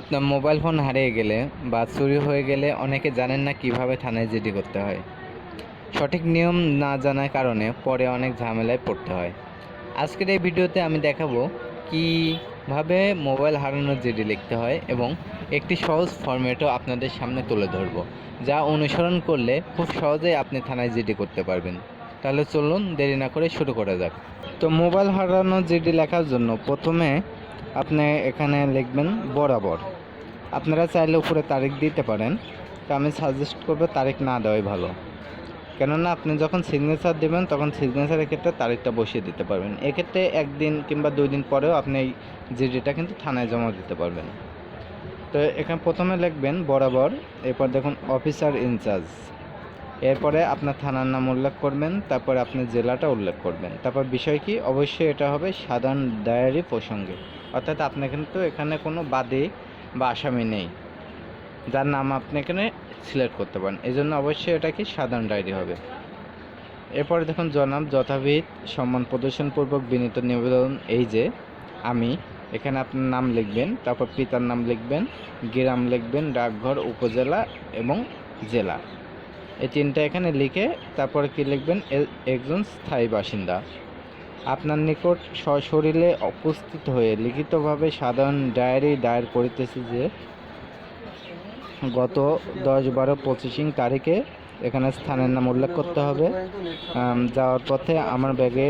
আপনার mobile phone হারিয়ে গেলে বা চুরি হয়ে গেলে অনেকে জানেন না কীভাবে থানায় জিডি করতে হয়। সঠিক নিয়ম না জানার কারণে পরে অনেক ঝামেলায় পড়তে হয়। আজকের এই ভিডিওতে আমি দেখাবো কীভাবে মোবাইল হারানোর জিডি লিখতে হয় এবং একটি সহজ ফরম্যাটও আপনাদের সামনে তুলে ধরবো, যা অনুসরণ করলে খুব সহজেই আপনি থানায় জিডি করতে পারবেন। তাহলে চলুন দেরি না করে শুরু করা যাক। তো মোবাইল হারানোর জিডি লেখার জন্য প্রথমে আপনি এখানে লিখবেন বরাবর। আপনারা চাইলে উপরে তারিখ দিতে পারেন, তো আমি সাজেস্ট করব তারিখ না দেওয়াই ভালো। কেননা আপনি যখন সিগনেচার দেবেন, তখন সিগনেচারের ক্ষেত্রে তারিখটা বসিয়ে দিতে পারবেন। এক্ষেত্রে একদিন কিংবা দুই দিন পরেও আপনি এই জিডিটা কিন্তু থানায় জমা দিতে পারবেন। তো এখানে প্রথমে লিখবেন বরাবর, এরপর দেখুন অফিসার ইনচার্জ এরপরে আপনার থানার নাম উল্লেখ করবেন, তারপরে আপনি জেলাটা উল্লেখ করবেন। তারপর বিষয় কি? অবশ্যই এটা হবে সাধারণ ডায়েরি প্রসঙ্গে। অর্থাৎ আপনি কিন্তু এখানে কোনো বাদী বা আসামি নেই। যার নাম আপনি এখানে সিলেক্ট করতে পারেন। এই জন্য অবশ্যই এটা কি সাধারণ ডায়েরি হবে। এরপরে দেখুন, জনাব যথাবিধ সম্মান প্রদর্শনপূর্বক বিনীত নিবেদন এই যে, আমি এখানে আপনার নাম লিখবেন, তারপর পিতার নাম লিখবেন, গ্রাম লিখবেন, ডাকঘর, উপজেলা এবং জেলা। এই তিনটা এখানে লিখে তারপরে কি লিখবেন? একজন স্থায়ী বাসিন্দা। আপনার নিকট সশরীরে উপস্থিত হয়ে লিখিতভাবে সাধারণ ডায়েরি দায়ের করিতেছি যে, গত দশ বারো পঁচিশিং তারিখে এখানে স্থানের নাম উল্লেখ করতে হবে। যাওয়ার পথে আমার ব্যাগে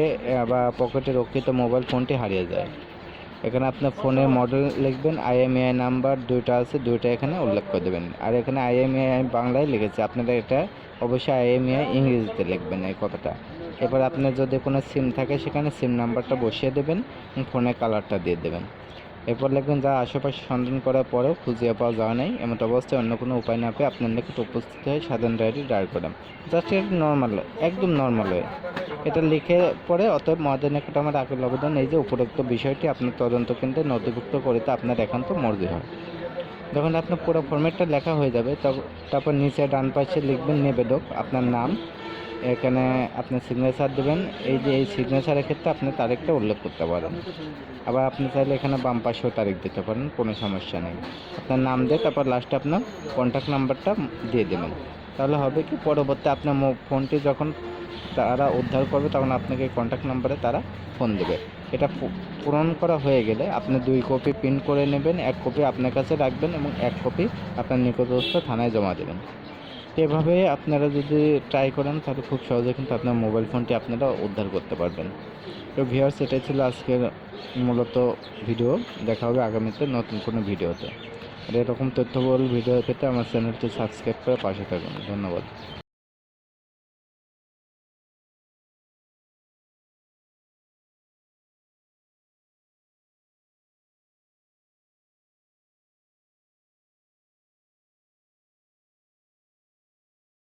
বা পকেটে রক্ষিত মোবাইল ফোনটি হারিয়ে যায়। এখানে আপনার ফোনের মডেল লিখবেন আইএমএআই নাম্বার দুইটা আছে, দুইটা এখানে উল্লেখ করে দেবেন। আর এখানে আইএমইআই বাংলায় লিখেছে, আপনারা এটা অবশ্যই আইএমএআই ইংরেজিতে লিখবেন এই কথাটা। এবার আপনার যদি কোনো সিম থাকে, সেখানে সিম নাম্বারটা বসিয়ে দেবেন ফোনের কালারটা দিয়ে দেবেন। এরপর লিখবেন যা আশেপাশে সন্ধান করার পরেও খুঁজে পাওয়া যাওয়া নেই। এমন অবস্থায় অন্য কোনো উপায় না পেয়ে আপনার নিকট উপস্থিত হয়ে সাধারণ ডায়েরি ডায়ের করলাম জাস্ট এটা নর্মাল একদম নর্মাল হয়ে এটা লিখে পরে অতএব মহাদের নিকট আমার আগের আবেদন এই যে উপরোক্ত বিষয়টি আপনার তদন্ত কেন্দ্রে নথিভুক্ত করিতে আপনার একান্ত মর্জি হয়। যখন আপনার পুরো ফর্মেটটা লেখা হয়ে যাবে তারপর নিচে ডান পাশে লিখবেন নিবেদক, আপনার নাম, এখানে আপনি সিগনেচার দেবেন, এই যে এই সিগনেচারের ক্ষেত্রে আপনি তারিখটা উল্লেখ করতে পারেন। আবার আপনি চাইলে এখানে বাম পাশেও তারিখ দিতে পারেন, কোনো সমস্যা নেই। আপনার নাম দিয়ে তারপর লাস্টে আপনার কন্ট্যাক্ট নাম্বারটা দিয়ে দেবেন। তাহলে হবে কি, পরবর্তী আপনার ফোনটি যখন তারা উদ্ধার করবে, তখন আপনাকে কন্ট্যাক্ট নাম্বারে তারা ফোন দেবে। এটা পূরণ করা হয়ে গেলে আপনি দুই কপি প্রিন্ট করে নেবেন, এক কপি আপনার কাছে রাখবেন এবং এক কপি আপনার নিকটস্থ থানায় জমা দেবেন। এভাবে আপনারা যদি ট্রাই করেন, তাহলে খুব সহজে কিন্তু আপনার মোবাইল ফোনটি আপনারা উদ্ধার করতে পারবেন। তো ভিউয়ার্স এটাই ছিল আজকের মূলত ভিডিও দেখা হবে আগামীতে নতুন কোনো ভিডিওতে আর এরকম তথ্যবহুল ভিডিও পেতে আমার চ্যানেলটি সাবস্ক্রাইব করে পাশে থাকুন। ধন্যবাদ।